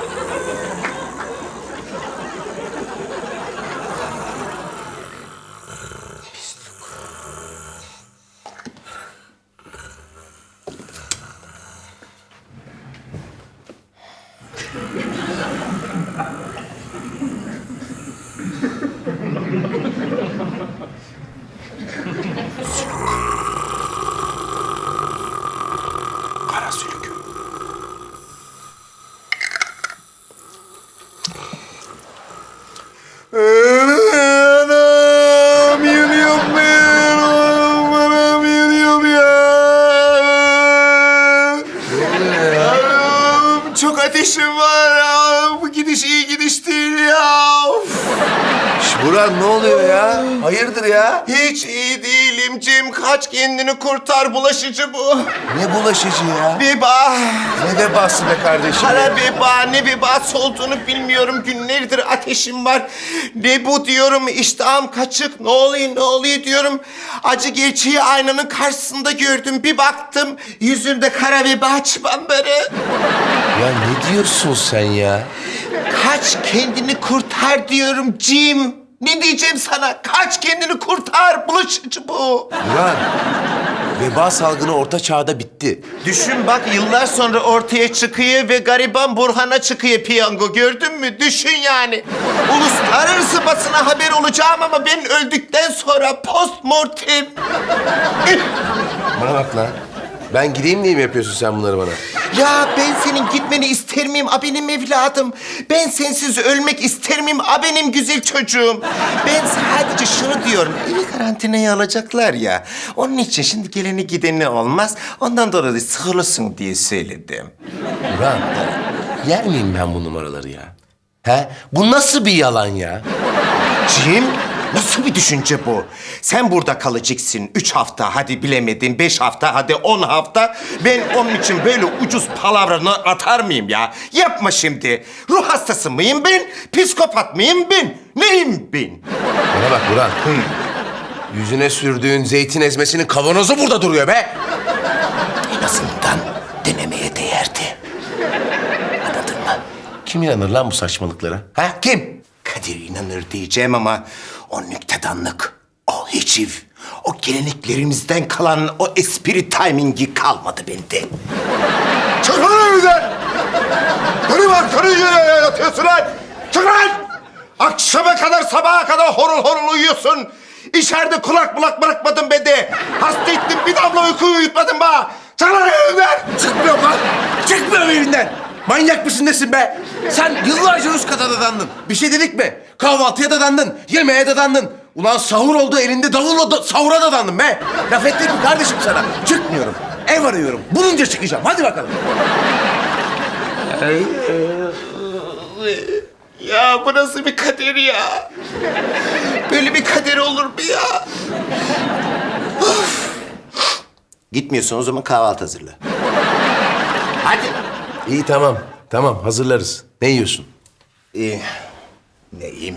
Kara sülük. Anam yanıyorum ben. Anam yanıyorum ya. Anam, Çok ateşim var ya. Bu gidiş iyi gidiş değil ya. Buran ne oluyor ya? Hayırdır ya? Hiç iyi değilim Cem. Kaç kendini kurtar bulaşıcı bu. Ne bulaşıcı ya? Veba. Ne vebası be kardeşim? Kara veba ne vebası olduğunu bilmiyorum. Günlerdir ateşim var. Ne bu diyorum iştahım kaçık. Ne oluyor ne oluyor diyorum. Acı gerçeği aynanın karşısında gördüm. Bir baktım yüzümde kara veba çıbanları. Ya ne diyorsun sen ya? Kaç kendini kurtar diyorum Cim. Ne diyeceğim sana? Kaç kendini kurtar. Bulaşıcı bu. Buran, veba salgını orta çağda bitti. Düşün bak yıllar sonra ortaya çıkıyor ve gariban Burhan'a çıkıyor piyango gördün mü? Düşün yani. Uluslararası basına haber olacağım ama ben öldükten sonra post mortem. Bana bak lan. Ben gideyim diye mi yapıyorsun sen bunları bana? ya ben senin gitmeni ister miyim a benim evladım? Ben sensiz ölmek ister miyim a benim güzel çocuğum? Ben sadece şunu diyorum. Evi karantinaya alacaklar ya. Onun için şimdi geleni gideni olmaz. Ondan dolayı sıkılırsın diye söyledim. Buran, yer miyim ben bu numaraları ya? He? Bu nasıl bir yalan ya? Cim, nasıl bir düşünce bu? Sen burada kalacaksın üç hafta, hadi bilemedin beş hafta, hadi on hafta. Ben onun için böyle ucuz palavranı atar mıyım ya? Yapma şimdi. Ruh hastası mıyım ben? Psikopat mıyım ben? Neyim ben? Bana bak Buran. Yüzüne sürdüğün zeytin ezmesinin kavanozu burada duruyor be. En azından denemeye değerdi. Anladın mı? Kim inanır lan bu saçmalıklara? Ha? Kim? Kadir inanır diyeceğim ama o nüktedanlık, o hiciv, o geleneklerimizden kalan o espri timingi kalmadı bende. Çık lan evden! Var, karı yere yatıyorsun lan! Çık lan! Akşama kadar, sabaha kadar horul horul uyuyorsun. İçeride kulak bulak bırakmadın beni. Hasta ettin, bir damla uyku uyutmadın bana. Çık lan evimden! Çıkmıyorum lan. Çıkmıyorum evinden. Manyak mısın nesin be? Sen yıllarca üst kata dadandın. Bir şey dedik mi? Kahvaltıya dadandın, yemeğe dadandın. Ulan sahur oldu elinde davulla da, sahura dadandın be. Laf ettik mi kardeşim sana? Çıkmıyorum. Ev arıyorum. Bulunca çıkacağım. Hadi bakalım. Ya bu nasıl bir kader ya? Böyle bir kader olur mu ya? Of. Gitmiyorsun o zaman kahvaltı hazırla. Hadi. İyi tamam. Tamam hazırlarız. Ne yiyorsun? İyi. Ne yiyeyim?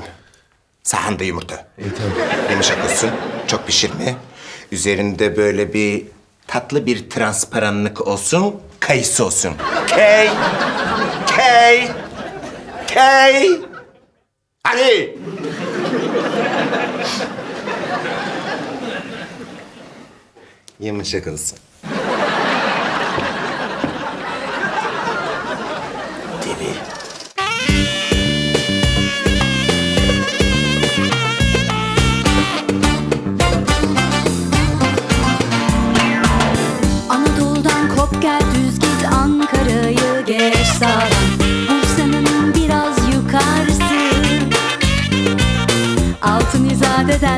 Sahanda yumurta. İyi tamam. Yumuşak olsun, çok pişirme. Üzerinde böyle bir tatlı bir transparanlık olsun, kayısı olsun. Kay, kay, kay. Hadi. Yumuşak olsun. restaurante.